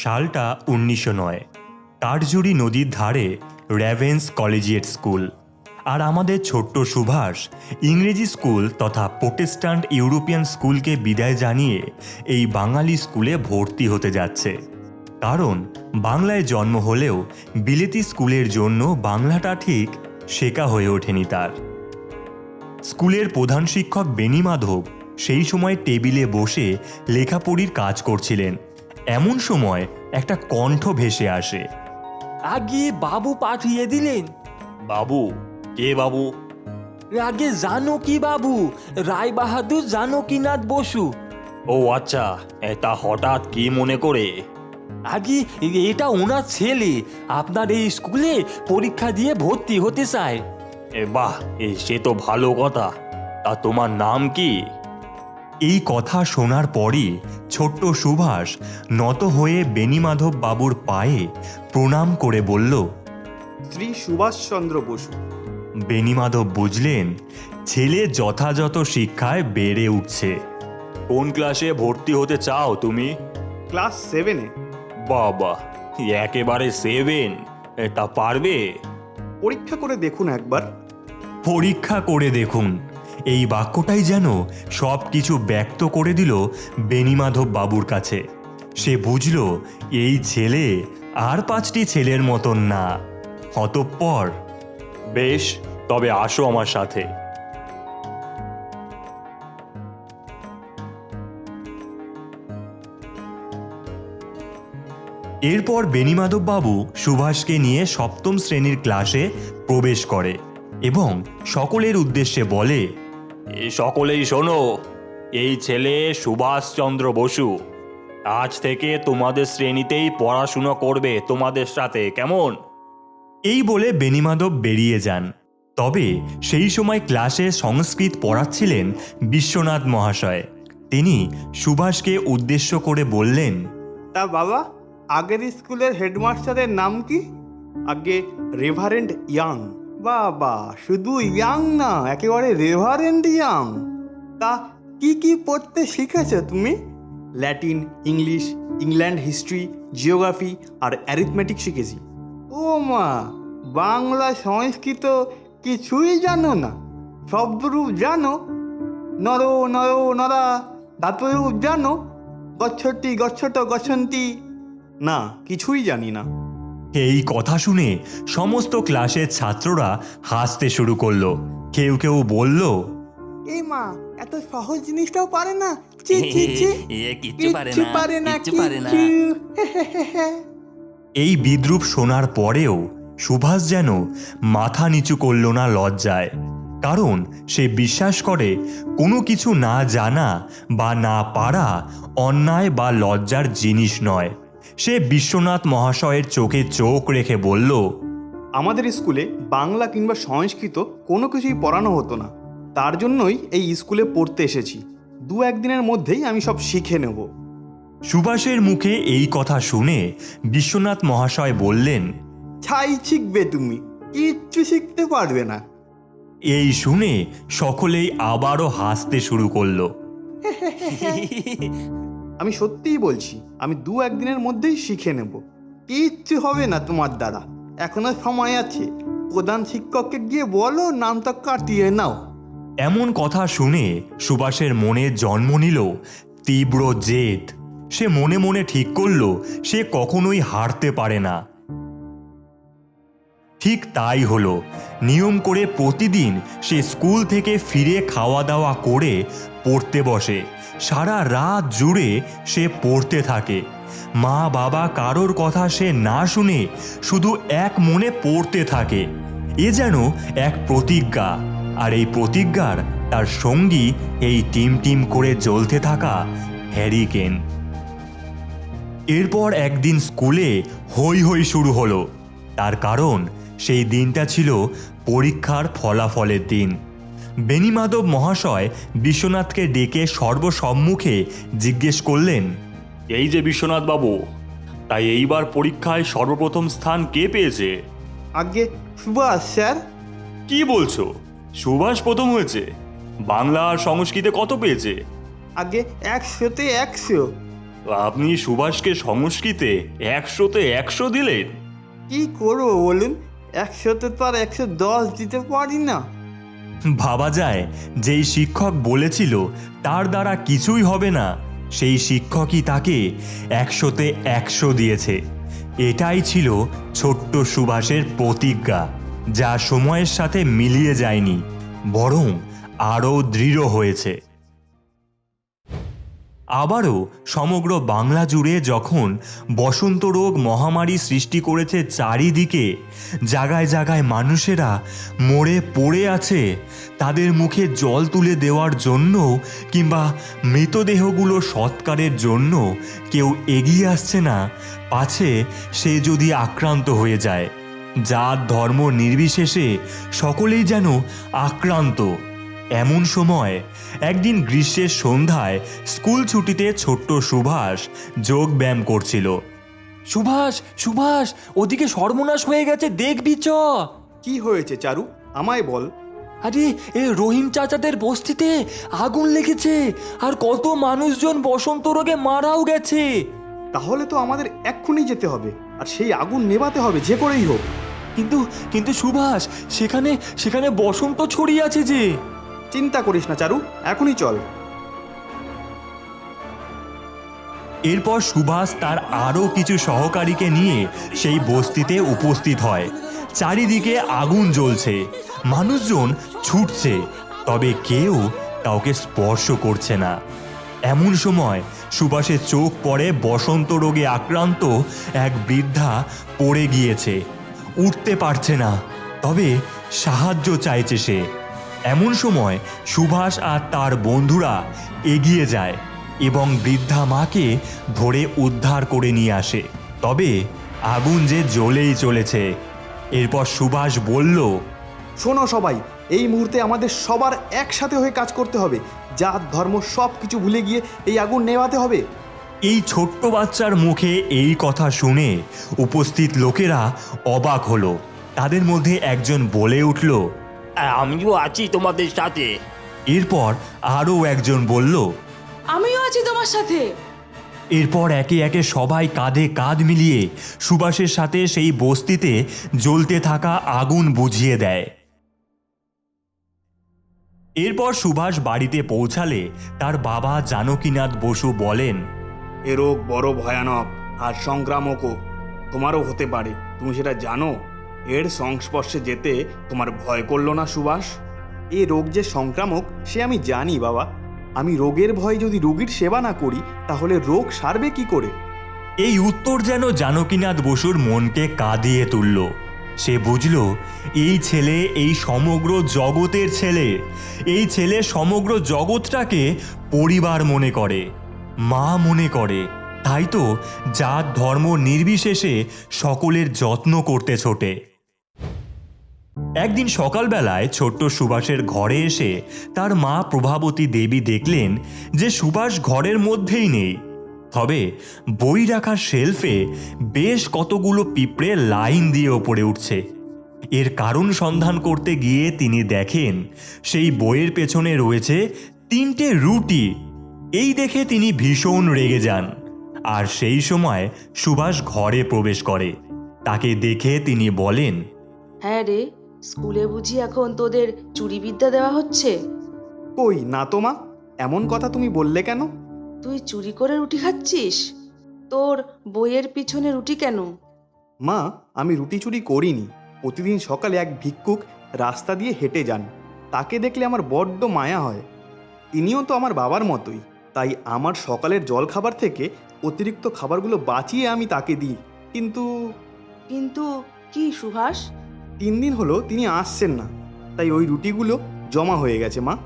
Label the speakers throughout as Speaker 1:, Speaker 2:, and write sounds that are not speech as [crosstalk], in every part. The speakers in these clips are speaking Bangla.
Speaker 1: সালটা উনিশশো নয়। কাঠজুড়ি নদীর ধারে র্যাভেন্স কলেজিয়েট স্কুল আর আমাদের ছোট্ট সুভাষ ইংরেজি স্কুল তথা প্রোটেস্ট্যান্ট ইউরোপিয়ান স্কুলকে বিদায় জানিয়ে এই বাঙালি স্কুলে ভর্তি হতে যাচ্ছে। কারণ বাংলায় জন্ম হলেও বিলেতি স্কুলের জন্য বাংলাটা ঠিক শেখা হয়ে ওঠেনি তার। স্কুলের প্রধান শিক্ষক বেনি মাধব সেই সময় টেবিলে বসে লেখাপড়ির কাজ করছিলেন। এমন সময় একটা কণ্ঠ ভেসে আসে।
Speaker 2: আগে বাবু পাঠিয়ে দিলেন।
Speaker 1: বাবু? কে বাবু?
Speaker 2: আগে জানো কি বাবু? রায় বাহাদুর জানকীনাথ বসু।
Speaker 1: ও আচ্ছা তা হঠাৎ কি মনে করে?
Speaker 2: আগে এটা ওনার ছেলে আপনার এই স্কুলে পরীক্ষা দিয়ে ভর্তি হতে চায়।
Speaker 1: এ বাহ এ সে তো ভালো কথা। তা তোমার নাম কি? এই কথা শোনার পরই ছোট্ট সুভাষ নত হয়ে বেনিমাধব বাবুর পায়ে প্রণাম করে বলল
Speaker 3: শ্রী সুভাষচন্দ্র বসু।
Speaker 1: বেনিমাধব বুঝলেন ছেলে যথাযথ শিক্ষায় বেড়ে উঠছে। কোন ক্লাসে ভর্তি হতে চাও তুমি?
Speaker 3: ক্লাস সেভেনে
Speaker 1: বাবা একেবারে সেভেন। তা পারবে?
Speaker 3: পরীক্ষা করে দেখুন একবার।
Speaker 1: পরীক্ষা করে দেখুন। এই বাক্যটাই যেন সব কিছু ব্যক্ত করে দিল বেনিমাধব বাবুর কাছে। সে বুঝল, এই ছেলে আর পাঁচটি ছেলের মতন না। অতঃপর, বেশ, তবে আসো আমার সাথে। এরপর বাবু সুভাষকে নিয়ে সপ্তম শ্রেণির ক্লাসে প্রবেশ করে এবং সকলের উদ্দেশ্যে বলে "এ সকলেই শোনো, এই ছেলে সুভাষচন্দ্র বসু, আজ থেকে তোমাদের শ্রেণীতেই পড়াশুনো করবে তোমাদের সাথে, কেমন? এই বলে বেনিমাধব বেরিয়ে যান। তবে সেই সময় ক্লাসে সংস্কৃত পড়াচ্ছিলেন বিশ্বনাথ মহাশয়। তিনি সুভাষকে উদ্দেশ্য করে বললেন,
Speaker 3: তা বাবা, আগের স্কুলের হেডমাস্টারের নাম কি? আগে রেভারেন্ট ইয়াং। বাবা, শুধু ইয়াং না, একেবারে রেভারেন্ট ইয়াং তা কি কি পড়তে শিখেছ তুমি? Latin English England history geography আর অ্যারিথমেটিক শিখেছি। ও মা, বাংলা, সংস্কৃত কিছুই জানো না। শব্দরূপ জানো। নর নর, নরা, ধাতুরূপ জানো। গচ্ছটি, গচ্ছট, গচ্ছন্তি। না, কিছুই জানি না।
Speaker 1: এই কথা শুনে সমস্ত ক্লাসের ছাত্ররা হাসতে শুরু করল। কেউ কেউ বলল
Speaker 3: এই মা এত সহজ জিনিসটাও পারে না। চি চি চি।
Speaker 2: এ কিচ্ছু পারে না,
Speaker 3: পারে না।
Speaker 2: কিচ্ছু পারে না।
Speaker 1: এই বিদ্রুপ শোনার পরেও সুভাষ যেন মাথা নিচু করল না লজ্জায় কারণ সে বিশ্বাস করে কোনো কিছু না জানা বা না পারা অন্যায় বা লজ্জার জিনিস নয়। সে বিশ্বনাথ মহাশয়ের চোখে চোখ রেখে বলল
Speaker 3: আমাদের স্কুলে বাংলা কিংবা সংস্কৃত কোনো কিছুই পড়ানো হতো না। তার জন্যই এই স্কুলে পড়তে এসেছি। দু একদিনের মধ্যেই আমি সব শিখে নেব।
Speaker 1: সুভাষের মুখে এই কথা শুনে বিশ্বনাথ মহাশয় বললেন
Speaker 3: ছাই শিখবে তুমি কিচ্ছু শিখতে পারবে না।
Speaker 1: এই শুনে সকলেই আবারও হাসতে শুরু করল। [laughs]
Speaker 3: আমি সত্যিই বলছি, আমি দু একদিনের মধ্যেই শিখে নেব। কিচ্ছু হবে না তোমার দ্বারা। এখনও সময় আছে। প্রধান শিক্ষককে গিয়ে বলো, নামটা কাটিয়ে নাও।
Speaker 1: এমন কথা শুনে সুভাষের মনে জন্ম নিল তীব্র জেদ। সে মনে মনে ঠিক করল, সে কখনোই হারতে পারে না। ঠিক তাই হলো। নিয়ম করে প্রতিদিন সে স্কুল থেকে ফিরে খাওয়া দাওয়া করে পড়তে বসে। সারা রাত জুড়ে সে পড়তে থাকে। মা বাবা কারোর কথা সে না শুনে শুধু এক মনে পড়তে থাকে। এ যেন এক প্রতিজ্ঞা। আর এই প্রতিজ্ঞার তার সঙ্গী এই টিম টিম করে জ্বলতে থাকা হ্যারিকেন। এরপর একদিন স্কুলে হই হই শুরু হলো। তার কারণ সেই দিনটা ছিল পরীক্ষার ফলাফলের দিন। বেনিমাধব মহাশয় বিশ্বনাথকে ডেকে সর্বসম্মুখে জিজ্ঞেস করলেন এই যে বিশ্বনাথ বাবু তাই এইবার পরীক্ষায় সর্বপ্রথম স্থান কে পেয়েছে?
Speaker 3: আগে সুভাষ স্যার।
Speaker 1: কি বলছো? সুভাষ প্রথম হয়েছে। বাংলা আর সংস্কৃতে কত পেয়েছে?
Speaker 3: আগে একশোতে একশো।
Speaker 1: আপনি সুভাষকে সংস্কৃতে একশোতে একশো দিলেন?
Speaker 3: কি করব বলুন? একশোতে তো আর একশো দশ দিতে পারি না।
Speaker 1: ভাবা যায়, যেই শিক্ষক বলেছিল, তার দ্বারা কিছুই হবে না, সেই শিক্ষকই তাকে একশোতে একশো দিয়েছে। এটাই ছিল ছোট্ট সুভাষের প্রতিজ্ঞা, যা সময়ের সাথে মিলিয়ে যায়নি, বরং আরও দৃঢ় হয়েছে। আবারও সমগ্র বাংলা জুড়ে যখন বসন্ত রোগ মহামারী সৃষ্টি করেছে চারিদিকে জায়গায় জায়গায় মানুষেরা মরে পড়ে আছে, তাদের মুখে জল তুলে দেওয়ার জন্য কিংবা মৃতদেহগুলো সৎকারের জন্য কেউ এগিয়ে আসছে না, পাছে সে যদি আক্রান্ত হয়ে যায়। জাত, ধর্ম নির্বিশেষে সকলেই যেন আক্রান্ত। এমন সময় একদিন গ্রীষ্মের সন্ধ্যায় স্কুল ছুটিতে ছোট্ট সুভাষ যোগ ব্যায়াম করছিল।
Speaker 2: সুভাষ সুভাষ ওদিকে সর্বনাশ হয়ে গেছে দেখবি চ।
Speaker 3: কি হয়েছে চারু? আমায় বল।
Speaker 2: আরে এ রহিম চাচাদের বস্তিতে আগুন লেগেছে আর কত মানুষজন বসন্ত রোগে মারাও গেছে।
Speaker 3: তাহলে তো আমাদের এক্ষুনি যেতে হবে আর সেই আগুন নেভাতে হবে যে করেই হোক।
Speaker 2: কিন্তু কিন্তু সুভাষ সেখানে সেখানে বসন্ত ছড়িয়ে আছে যে।
Speaker 3: চিন্তা করিস না, চারু, এখনই চল।
Speaker 1: এরপর সুভাষ তার আরও কিছু সহকারীকে নিয়ে সেই বস্তিতে উপস্থিত হয়। চারিদিকে আগুন জ্বলছে, মানুষজন ছুটছে, তবে কেউ কাউকে স্পর্শ করছে না। এমন সময় সুভাষের চোখ পড়ে বসন্ত রোগে আক্রান্ত এক বৃদ্ধা পড়ে গিয়েছে। উঠতে পারছে না, তবে সাহায্য চাইছে সে। এমন সময় সুভাষ আর তার বন্ধুরা এগিয়ে যায় এবং বৃদ্ধা মাকে ধরে উদ্ধার করে নিয়ে আসে। তবে আগুন যে জ্বলেই চলেছে। এরপর সুভাষ বলল
Speaker 3: শোনো সবাই এই মুহূর্তে আমাদের সবার একসাথে হয়ে কাজ করতে হবে। জাত ধর্ম সব কিছু ভুলে গিয়ে এই আগুন নেভাতে হবে।
Speaker 1: এই ছোট্ট বাচ্চার মুখে এই কথা শুনে উপস্থিত লোকেরা অবাক হলো। তাদের মধ্যে একজন বলে উঠল
Speaker 2: আমিও আছি তোমাদের সাথে।
Speaker 1: এরপর আরও একজন বলল
Speaker 4: আমিও আছি তোমার সাথে।
Speaker 1: এরপর একে একে সবাই কাঁধে কাঁধ মিলিয়ে সুভাষের সাথে সেই বস্তিতে জ্বলতে থাকা আগুন বুঝিয়ে দেয়। এরপর সুভাষ বাড়িতে পৌঁছালে তার বাবা জানকীনাথ বসু বলেন
Speaker 3: এ রোগ বড় ভয়ানক আর সংক্রামকও। তোমারও হতে পারে। তুমি সেটা জানো? এর সংস্পর্শে যেতে তোমার ভয় করল না, সুভাষ? এ রোগ যে সংক্রামক, সে আমি জানি, বাবা। আমি রোগের ভয়ে যদি রোগীর সেবা না করি, তাহলে রোগ সারবে কি করে?
Speaker 1: এই উত্তর যেন জানকীনাথ বসুর মনকে কাঁদিয়ে তুলল। সে বুঝল, এই ছেলে এই সমগ্র জগতের ছেলে। এই ছেলে সমগ্র জগৎটাকে পরিবার মনে করে, মা মনে করে। তাই তো জাত, ধর্ম, নির্বিশেষে সকলের যত্ন করতে ছোটে। একদিন সকালবেলায় ছোট্ট সুভাষের ঘরে এসে তার মা প্রভাবতী দেবী দেখলেন যে সুভাষ ঘরের মধ্যেই নেই। তবে বই রাখার শেলফে বেশ কতগুলো পিঁপড়ে লাইন দিয়ে ওপরে উঠছে। এর কারণ সন্ধান করতে গিয়ে তিনি দেখেন সেই বইয়ের পেছনে রয়েছে তিনটে রুটি। এই দেখে তিনি ভীষণ রেগে যান। আর সেই সময় সুভাষ ঘরে প্রবেশ করে। তাকে দেখে তিনি বলেন
Speaker 4: হ্যাঁ রে স্কুলে বুঝি এখন তোদের চুরিবিদ্যা দেওয়া হচ্ছে?
Speaker 3: কই না তো মা। এমন কথা তুমি বললে কেন?
Speaker 4: তুই চুরি করে রুটি খাচ্ছিস? তোর বইয়ের পিছনে রুটি কেন?
Speaker 3: মা আমি রুটি চুরি করিনি। প্রতিদিন সকালে এক ভিক্ষুক রাস্তা দিয়ে হেঁটে যান। তাকে দেখলে আমার বড্ড মায়া হয়। তিনিও তো আমার বাবার মতোই। তাই আমার সকালের জল খাবার থেকে অতিরিক্ত খাবারগুলো বাঁচিয়ে আমি তাকে দিই। কিন্তু
Speaker 4: কিন্তু কি সুভাষ?
Speaker 3: তিন দিন হলো তিনি আসছেন না। তাই ওই রুটিগুলো জমা হয়ে গেছে মা।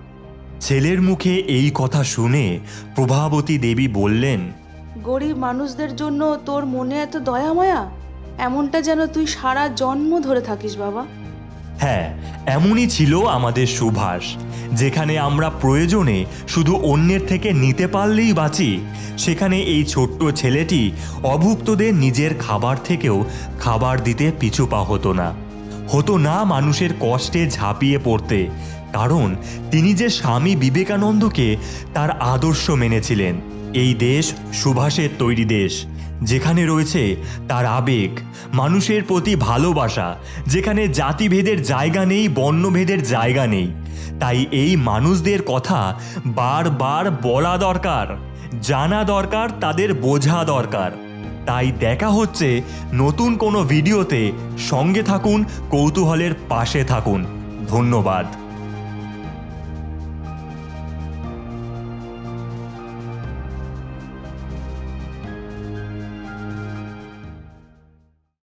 Speaker 1: ছেলের মুখে এই কথা শুনে প্রভাবতী দেবী বললেন
Speaker 4: গরিব মানুষদের জন্য তোর মনে এত দয়া মায়া? এমনটা যেন তুই সারা জন্ম ধরে থাকিস বাবা।
Speaker 1: হ্যাঁ এমনই ছিল আমাদের সুভাষ যেখানে আমরা প্রয়োজনে শুধু অন্যের থেকে নিতে পারলেই বাঁচি। সেখানে এই ছোট্ট ছেলেটি অভুক্তদের নিজের খাবার থেকেও খাবার দিতে পিছু পা হতো না। হতো না মানুষের কষ্টে ঝাঁপিয়ে পড়তে, কারণ তিনি যে স্বামী বিবেকানন্দকে তার আদর্শ মেনেছিলেন। এই দেশ সুভাষের তৈরি দেশ, যেখানে রয়েছে তার আবেগ, মানুষের প্রতি ভালোবাসা, যেখানে জাতিভেদের জায়গা নেই, বর্ণভেদের জায়গা নেই। তাই এই মানুষদের কথা বারবার বলা দরকার, জানা দরকার, তাদের বোঝা দরকার। তাই দেখা হচ্ছে নতুন কোনো ভিডিওতে। সঙ্গে থাকুন কৌতূহলের পাশে থাকুন। ধন্যবাদ।